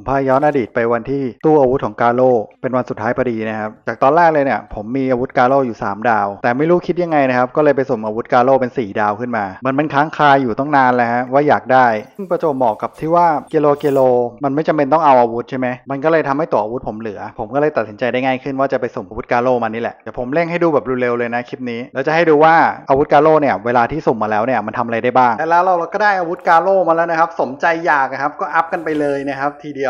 ผมพาย้อนอดีตไปวันที่ตู้อาวุธของกาโลเป็นวันสุดท้ายพอดีนะครับ จากตอนแรกเลยเนี่ยผมมีอาวุธกาโลอยู่ 3 ดาว แต่ไม่รู้คิดยังไงนะครับ ก็เลยไปสมอาวุธกาโลเป็น 4 ดาวขึ้นมา มันมันค้างคาอยู่ต้องนานแล้วฮะว่าอยากได้ซึ่งประจวบเหมาะกับที่ว่าเกโลเกโล มันไม่จำเป็นต้องเอาอาวุธใช่ไหมมันก็เลยทำให้ตัวอาวุธผมเหลือ ผมก็เลยตัดสินใจได้ง่ายขึ้นว่าจะไปสมอาวุธกาโลมันนี่แหละเดี๋ยวผมเร่งให้ดูแบบเร็วๆเลยนะคลิปนี้แล้วจะให้ดูว่าอาวุธกาโลเนี่ยเวลาที่สมมาแล้วเนี่ยมันทำอะไรได้บ้างและแล้วเราก็ได้อาวุธกาโลมาแล้วนะครับสมใจอยากนะครับก็อัพกันไปเลยนะครับทีเดียว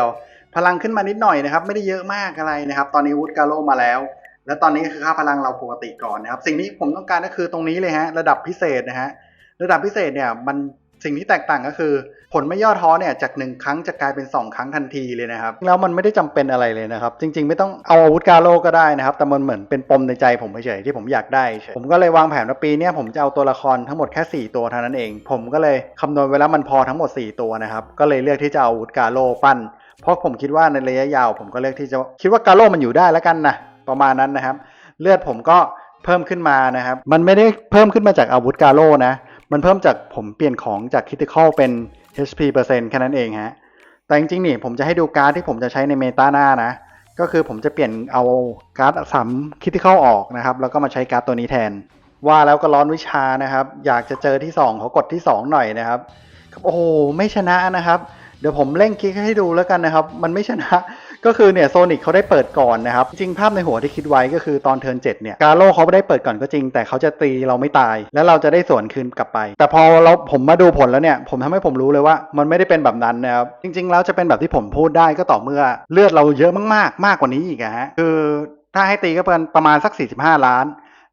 พลังขึ้นมานิดหน่อยนะครับ ไม่ได้เยอะมากอะไรนะครับ ตอนนี้วุธกาโลมาแล้ว แล้วตอนนี้คือค่าพลังเราปกติก่อนนะครับ สิ่งที่ผมต้องการก็คือตรงนี้เลยฮะ ระดับพิเศษนะฮะระดับพิเศษเนี่ยมันสิ่งที่แตกต่างก็คือ ผลไม่ย่อท้อเนี่ยจากหนึ่งครั้งจะกลายเป็น 2 ครั้งทันทีเลยนะครับ แล้วมันไม่ได้จำเป็นอะไรเลยนะครับ จริง ๆ ไม่ต้องเอาอาวุธกาโลก็ได้นะครับ แต่มันเหมือนเป็นปมในใจผมเฉยๆที่ผมอยากได้เฉยผมก็เลยวางแผนว่าปีนี้ผมจะเอาตัวละครทั้งหมดแค่ 4 ตัวเท่านั้นเอง ผมก็เลยคำนวณไว้แล้วมันพอทั้งหมด 4 ตัวนะครับ ก็เลยเลือกที่จะเอาอาวุธกาโลปั้น เพราะผมคิดว่าในระยะยาว ผมก็เลือกที่จะคิดว่ากาโลมันอยู่ได้แล้วกันนะประมาณนั้นนะครับ เลือดผมก็เพิ่มขึ้นมานะครับ มันไม่ได้เพิ่มขึ้นมาจากอาวุธกาโลนะ มันเพิ่มจากผมเปลี่ยนของจากคิติคอลเป็น HP เปอร์เซ็นต์แค่นั้นเองฮะแต่จริงๆนี่ผมจะให้ดูการ์ดที่ผมจะใช้ในเมตาหน้านะ ก็คือผมจะเปลี่ยนเอาการ์ดสามคิติคอลออกนะครับ แล้วก็มาใช้การ์ดตัวนี้แทน ว่าแล้วก็ร้อนวิชานะครับ อยากจะเจอที่ 2 ขอกดที่ 2 หน่อยนะครับ โอ้โหไม่ชนะนะครับ เดี๋ยวผมเร่งคลิกให้ดูแล้วกันนะครับ มันไม่ชนะ ก็คือเนี่ยโซนิกเขาได้เปิดก่อนนะครับ จริงภาพในหัวที่คิดไว้ก็คือตอนเทิร์นเจ็ดเนี่ยกาโลเขาไม่ได้เปิดก่อนก็จริง แต่เขาจะตีเราไม่ตาย แล้วเราจะได้สวนคืนกลับไป แต่พอเราผมมาดูผลแล้วเนี่ย ผมทำให้ผมรู้เลยว่า มันไม่ได้เป็นแบบนั้นนะครับ จริง ๆ แล้วจะเป็นแบบที่ผมพูดได้ก็ต่อเมื่อเลือดเราเยอะมากๆ มากกว่านี้อีกฮะ คือถ้าให้ตีก็เป็นประมาณสัก 45 ล้าน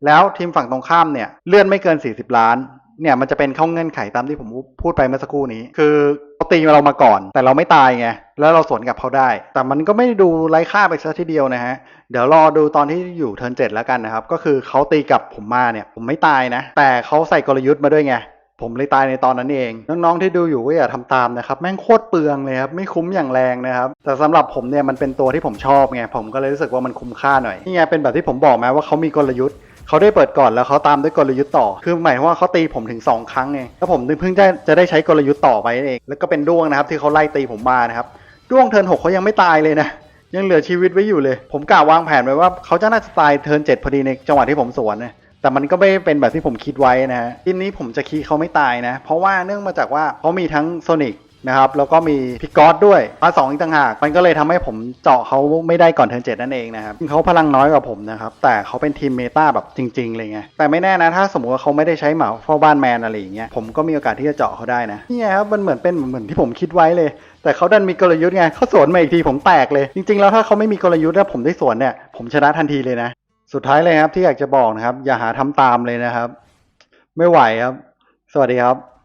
แล้วทีมฝั่งตรงข้ามเนี่ยเลื่อนไม่เกิน 40 ล้านเนี่ยมันจะเป็นเข้าเงื่อนไขตามที่ผมพูดไปเมื่อสักครู่นี้ คือ เขาตีเรามาก่อน แต่เราไม่ตายไงแล้วเราสวนกลับเขาได้ แต่มันก็ไม่ดูไร้ค่าไปซะทีเดียวนะฮะ เดี๋ยวรอดูตอนที่อยู่เทิร์นเจ็ดแล้วกันนะครับ ก็คือเขาตีกลับผมมาเนี่ย ผมไม่ตายนะ แต่เขาใส่กลยุทธ์มาด้วยไง ผมเลยตายในตอนนั้นเอง น้องๆที่ดูอยู่ก็อย่าทำตามนะครับ แม่งโคตรเปลืองเลยครับ ไม่คุ้มอย่างแรงนะครับ แต่สำหรับผมเนี่ยมันเป็นตัวที่ผมชอบไง ผมก็เลยรู้สึกว่ามันคุ้มค่าหน่อย นี่ไงเป็นแบบที่ผมบอกไหมว่าเขามีกลยุทธ์ เขาได้เปิดก่อนแล้วเขาตามด้วยกลยุทธ์ต่อ คือหมายความว่าเขาตีผมถึง 2 ครั้งไงแล้วผมเพิ่งจะจะได้ใช้กลยุทธ์ต่อไปเอง แล้วก็เป็นด้วงนะครับที่เขาไล่ตีผมมานะครับ ด้วงเทิร์นหกเขายังไม่ตายเลยนะยังเหลือชีวิตไว้อยู่เลย ผมกะวางแผนไว้ว่าเขาจะน่าจะตายเทิร์นเจ็ดพอดีในจังหวะที่ผมสวนนะแต่มันก็ไม่เป็นแบบที่ผมคิดไว้นะฮะทีนี้ผมจะคีเขาไม่ตายนะ เพราะว่าเนื่องมาจากว่าเขามีทั้งโซนิก นะครับแล้วก็มีพิกอสด้วยมาสองอีกต่างหาก มันก็เลยทำให้ผมเจาะเขาไม่ได้ก่อนเทิร์นเจ็ดนั่นเองนะครับเขาพลังน้อยกว่าผมนะครับ แต่เขาเป็นทีมเมตาแบบจริง ๆ เลยไง แต่ไม่แน่นะ ถ้าสมมติว่าเขาไม่ได้ใช้หมาเฝ้าบ้านแมนอะไรอย่างเงี้ยผมก็มีโอกาสที่จะเจาะเขาได้นะนี่ไงครับมันเหมือนเป็นเหมือนที่ผมคิดไว้เลย แต่เขาดันมีกลยุทธ์ไงเขาสวนมาอีกทีผมแตกเลย จริง ๆ แล้วถ้าเขาไม่มีกลยุทธ์แล้วผมได้สวนเนี่ยผมชนะทันทีเลยนะ สุดท้ายเลยครับที่อยากจะบอกนะครับอย่าหาทำตามเลยนะครับ ไม่ไหวครับ สวัสดีครับ